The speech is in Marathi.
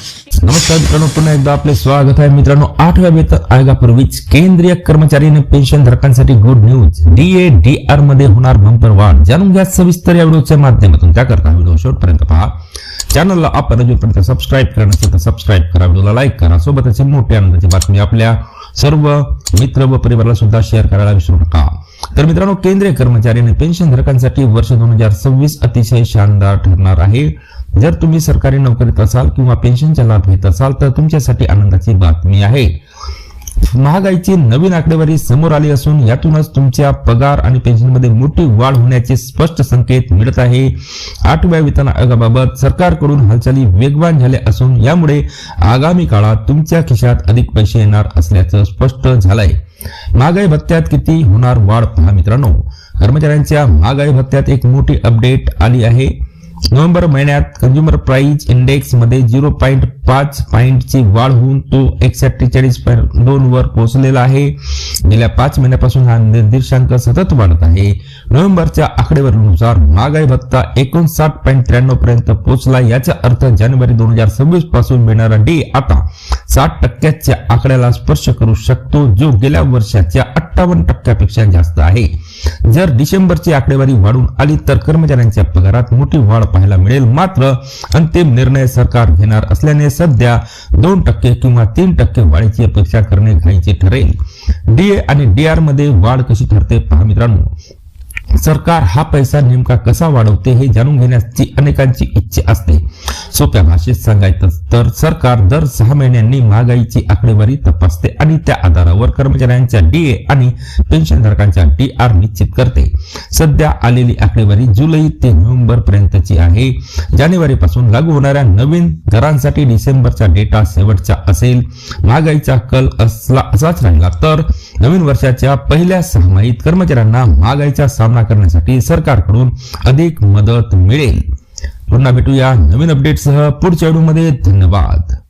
नमस्कार मित्रांनो पुन्हा एकदा आपले स्वागत आहे. मित्रांनो आठव्या वेतन आयोगापूर्वीच केंद्रीय कर्मचारी आणि पेन्शन धारकांसाठी गुड न्यूज डीए डी आरमध्ये होणार बंपर वाढ. जाणून घ्या सविस्तर या व्हिडिओच्या माध्यमातून. त्याकरता व्हिडिओ शेवटपर्यंत पहा. चॅनलला आपण अजूनपर्यंत सबस्क्राईब करा नसेल तर सबस्क्राईब करा. व्हिडिओला लाईक करा. सोबतच मोठ्या आनंदाची बातमी आपल्या सर्व मित्र व परिवाराला सुद्धा शेअर करायला विसरू नका. तर मित्रांनो केंद्रीय कर्मचारी आणि पेन्शन धारकांसाठी वर्ष दोन हजार सव्वीस अतिशय शानदार ठरणार आहे. जर तुम्ही सरकारी नोकरीत असाल किंवा पेन्शनचा लाभ घेत असाल तर तुमच्यासाठी आनंदाची बातमी आहे. महागाईची नवीन आकडेवारी समोर आली असून यातूनच तुमच्या पगार आणि पेन्शनमध्ये मोठी वाढ होण्याचे स्पष्ट संकेत मिळत आहे. आठव्या वेतन आयोगाबाबत सरकारकडून हालचाली वेगवान झाल्या असून यामुळे आगामी काळात तुमच्या खिशात अधिक पैसे येणार असल्याचं स्पष्ट झालंय. महागाई भत्त्यात किती होणार वाढ पहा मित्रांनो. कर्मचाऱ्यांच्या महागाई भत्त्यात एक मोठी अपडेट आली आहे. नोव्हेंबर महिन्यात कंझ्युमर प्राइस इंडेक्समध्ये झिरो पॉईंट पाच पॉईंटची वाढ होऊन तो एकशे अठ्ठेचाळीस पॉईंट दोन वर पोहोचलेला आहे. गेल्या पाच महिन्यापासून हा निर्देशांक सतत वाढत आहे. नोव्हेंबरच्या आकडेवारीनुसार महागाई भत्ता एकोणसाठ पॉईंट त्र्याण्णव पर्यंत पोहोचला याचा अर्थ जानेवारी दोन हजार सव्वीसपासून मिळणारा डी आता साठ टक्क्याच्या आकड्याला स्पर्श करू शकतो जो गेल्या वर्षाच्या सत्तावन्न टक्क्यापेक्षा जास्त आहे. जर डिसेंबरची आकडेवारी वाढून आली तर कर्मचाऱ्यांच्या पगारात मोठी वाढ पाहायला मिळेल मात्र अंतिम निर्णय सरकार घेणार असल्याने सध्या दोन टक्के किंवा तीन टक्के वाढीची अपेक्षा करणे घाईचे ठरेल. डीए आणि डीआरमध्ये वाढ कशी ठरते पहा मित्रांनो. सरकार हा पैसा नेमका कसा वाढवते हे जाणून घेण्याची अनेकांची इच्छा असते. सोप्या भाषेत सांगायचं तर सरकार दर सहा महिन्यांनी महागाईची आकडेवारी तपासते आणि त्या आधारावर कर्मचाऱ्यांच्या डीए आणि पेन्शनधारकांच्या डी आर निश्चित करते. सध्या आलेली आकडेवारी जुलै ते नोव्हेंबर पर्यंतची आहे. जानेवारी पासून लागू होणाऱ्या नवीन दरांसाठी डिसेंबरचा डेटा शेवटचा असेल. महागाईचा कल असला असाच राहिला तर नवीन वर्षाच्या पहिल्या सहामाहीत कर्मचाऱ्यांना महागाईचा सामना सामना करण्यासाठी सरकारकडून अधिक मदत मिळेल. पुन्हा भेटूया नवीन अपडेटसह पुढच्या व्हिडिओमध्ये धन्यवाद.